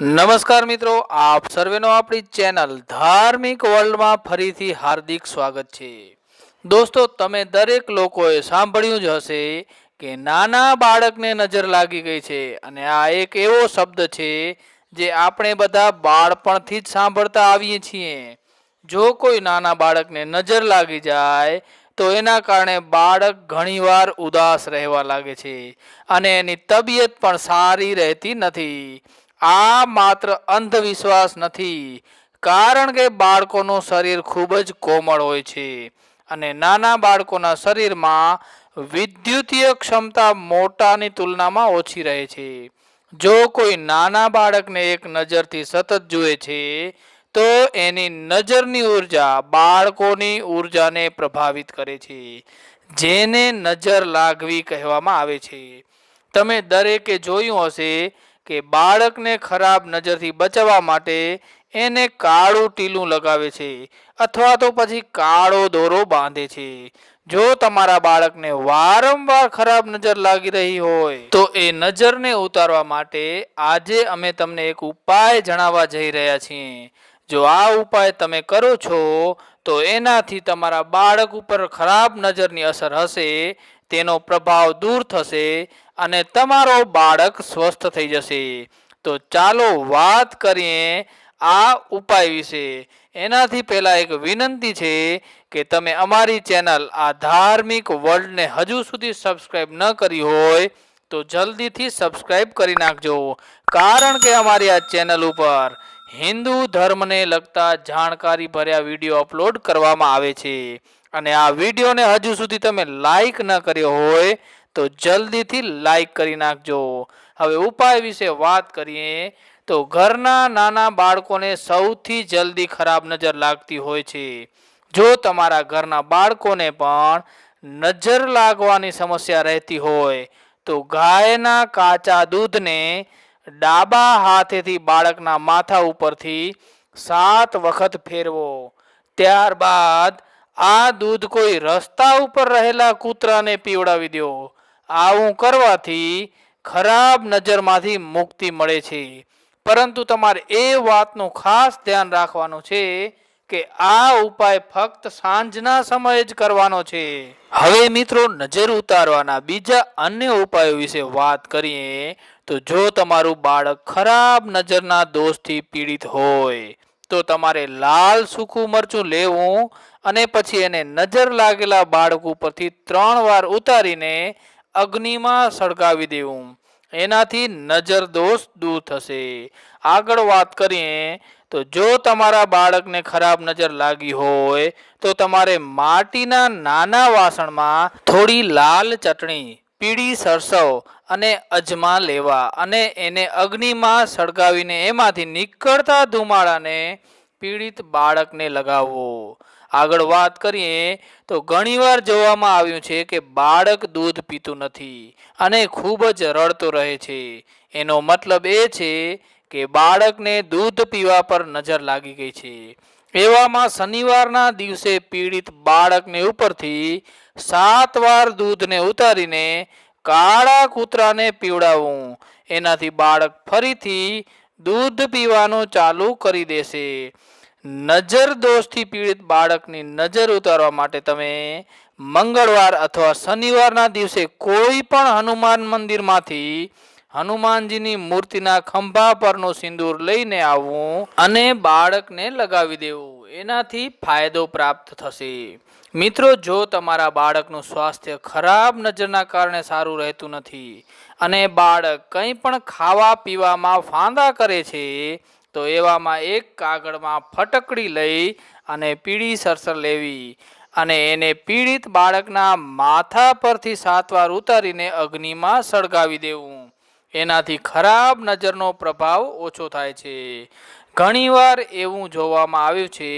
નમસ્કાર મિત્રો, આપ સર્વેનો આપણી ચેનલ ધાર્મિક વર્લ્ડમાં ફરીથી હાર્દિક સ્વાગત છે. દોસ્તો, તમે દરેક લોકોએ સાંભળ્યું જ હશે કે નાના બાળકને નજર લાગી ગઈ છે અને આ એક એવો શબ્દ છે જે આપણે બધા બાળપણથી જ સાંભળતા આવીએ છીએ. જો કોઈ નાના બાળકને નજર લાગી જાય, તો એના કારણે બાળક ઘણીવાર ઉદાસ રહેવા લાગે છે અને એની તબિયત પણ સારી રહેતી નથી. આ માત્ર અંધવિશ્વાસ નથી, કારણ કે બાળકોનું શરીર ખૂબ જ કોમળ હોય છે અને નાના બાળકોના શરીરમાં વિદ્યુતીય ક્ષમતા મોટાની તુલનામાં ઓછી રહે છે. જો કોઈ નાના બાળકને એક નજરથી સતત જુએ છે, તો એની નજરની ઊર્જા બાળકોની ઉર્જાને પ્રભાવિત કરે છે, જેને નજર લાગવી કહેવામાં આવે છે. તમે દરેકે જોયું હશે કે બાળકને ખરાબ નજરથી બચાવવા માટે એને કાળું ટીલું લગાવે છે અથવા તો પછી કાળો દોરો બાંધે છે. જો તમારા બાળકને વારંવાર ખરાબ નજર લાગી રહી હોય, તો એ નજરને ઉતારવા માટે આજે અમે તમને એક ઉપાય જણાવવા જઈ રહ્યા છીએ. જો આ ઉપાય તમે કરો છો, તો એનાથી તમારા બાળક ઉપર ખરાબ નજરની અસર હશે, તેનો પ્રભાવ દૂર થશે અને તમારો બાળક સ્વસ્થ થઈ જશે. તો ચાલો વાત કરીએ આ ઉપાય વિશે. એનાથી પહેલાં એક વિનંતી છે કે તમે અમારી ચેનલ આ ધાર્મિક વર્લ્ડને હજુ સુધી સબસ્ક્રાઈબ ન કરી હોય, તો જલ્દીથી સબસ્ક્રાઈબ કરી નાખજો. કારણ કે અમારી આ ચેનલ ઉપર હિન્દુ ધર્મને લગતા જાણકારી ભર્યા વીડિયો અપલોડ કરવામાં આવે છે. અને આ વિડીયોને હજુ સુધી તમે લાઈક ન કર્યો હોય તો જલ્દીથી લાઈક કરી નાખજો. હવે ઉપાય વિશે વાત કરીએ તો ઘરના નાના બાળકોને સૌથી જલ્દી ખરાબ નજર લાગતી હોય છે. જો તમારા ઘરના બાળકોને પણ નજર લાગવાની સમસ્યા રહેતી હોય, તો ગાયના કાચા દૂધને ડાબા હાથેથી બાળકના માથા ઉપરથી સાત વખત ફેરવો. ત્યારબાદ આ દૂધ કોઈ રસ્તા ઉપર રહેલા કૂતરાને પીવડાવી દો. આવું કરવાથી ખરાબ નજરમાંથી મુક્તિ મળે છે. પરંતુ તમારે એ વાતનું ખાસ ધ્યાન રાખવાનું છે કે આ ઉપાય ફક્ત સાંજના સમયે જ કરવાનો છે. હવે મિત્રો નજર ઉતારવાના બીજા અન્ય ઉપાયો વિશે વાત કરીએ તો જો તમારું બાળક ખરાબ નજરના દોષથી પીડિત હોય, તો તમારે લાલ સૂકું મરચું લેવું અને પછી એને નજર લાગેલા બાળક ઉપરથી ત્રણ વાર ઉતારીને અગ્નિમાં સળગાવી દેવું. એનાથી નજર દોષ દૂર થશે. આગળ વાત કરીએ તો જો તમારા બાળકને ખરાબ નજર લાગી હોય, તો તમારે માટીના નાના વાસણમાં થોડી લાલ ચટણી, પીળી સરસવ અને અજમા લેવા અને એને અગ્નિમાં સળગાવીને એમાંથી નીકળતા ધુમાડાને પીડિત બાળકને લગાવવો આગળ વાત કરીએ તો ઘણીવાર જોવામાં આવ્યું છે કે બાળક દૂધ પીતું નથી અને ખૂબ જ રડતો રહે છે. એનો મતલબ એ છે કે બાળકને દૂધ પીવા પર નજર લાગી ગઈ છે. એવામાં શનિવારના દિવસે પીડિત બાળકને ઉપરથી સાત વાર દૂધને ઉતારીને કાળા કૂતરાને પીવડાવવું એનાથી બાળક ફરીથી દૂધ પીવાનું ચાલુ કરી દેશે. નજર દોષથી પીડિત બાળકની નજર ઉતારવા માટે તમે મંગળવાર અથવા શનિવારના દિવસે કોઈ પણ હનુમાન મંદિરમાંથી હનુમાનજીની મૂર્તિના ખંભા પરનું સિંદૂર લઈને આવવું અને બાળકને લગાવી દેવું. એનાથી ફાયદો પ્રાપ્ત થશે. મિત્રો, જો તમારા બાળકનું સ્વાસ્થ્ય ખરાબ નજરના કારણે સારું રહેતું નથી અને બાળક કંઈ પણ ખાવા પીવામાં ફાંદા કરે છે, તો એવામાં એક કાગળમાં ફટકડી લઈ અને પીળી સરસર લેવી અને એને પીડિત બાળકના માથા પરથી સાત વાર ઉતારીને અગ્નિમાં સળગાવી દેવું. એનાથી ખરાબ નજરનો પ્રભાવ ઓછો થાય છે. ઘણીવાર એવું જોવામાં આવ્યું છે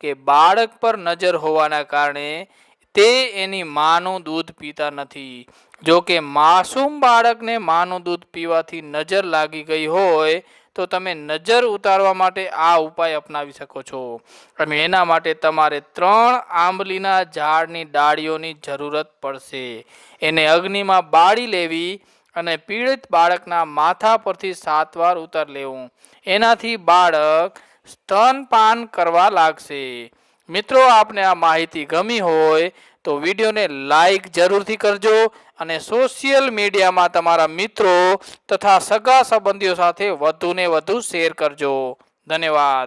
કે બાળક પર નજર હોવાના કારણે તે એની માનું દૂધ પીતા નથી. જો કે માસૂમ બાળકને માનું દૂધ પીવાથી નજર લાગી ગઈ હોય, તો તમે નજર ઉતારવા માટે આ ઉપાય અપનાવી શકો છો. અને એના માટે તમારે ત્રણ આંબલીના ઝાડની ડાળીઓની જરૂરત પડશે. એને અગ્નિમાં બાળી લેવી અને પીડિત બાળકના માથા પરથી સાત વાર ઉતર લેવું. એનાથી બાળક સ્તનપાન કરવા લાગશે. મિત્રો, આપને આ માહિતી ગમી હોય તો વિડીયોને લાઈક જરૂરથી કરજો અને સોશિયલ મીડિયામાં તમારા મિત્રો તથા સગા સંબંધીઓ સાથે વધુને વધુ શેર કરજો. ધન્યવાદ.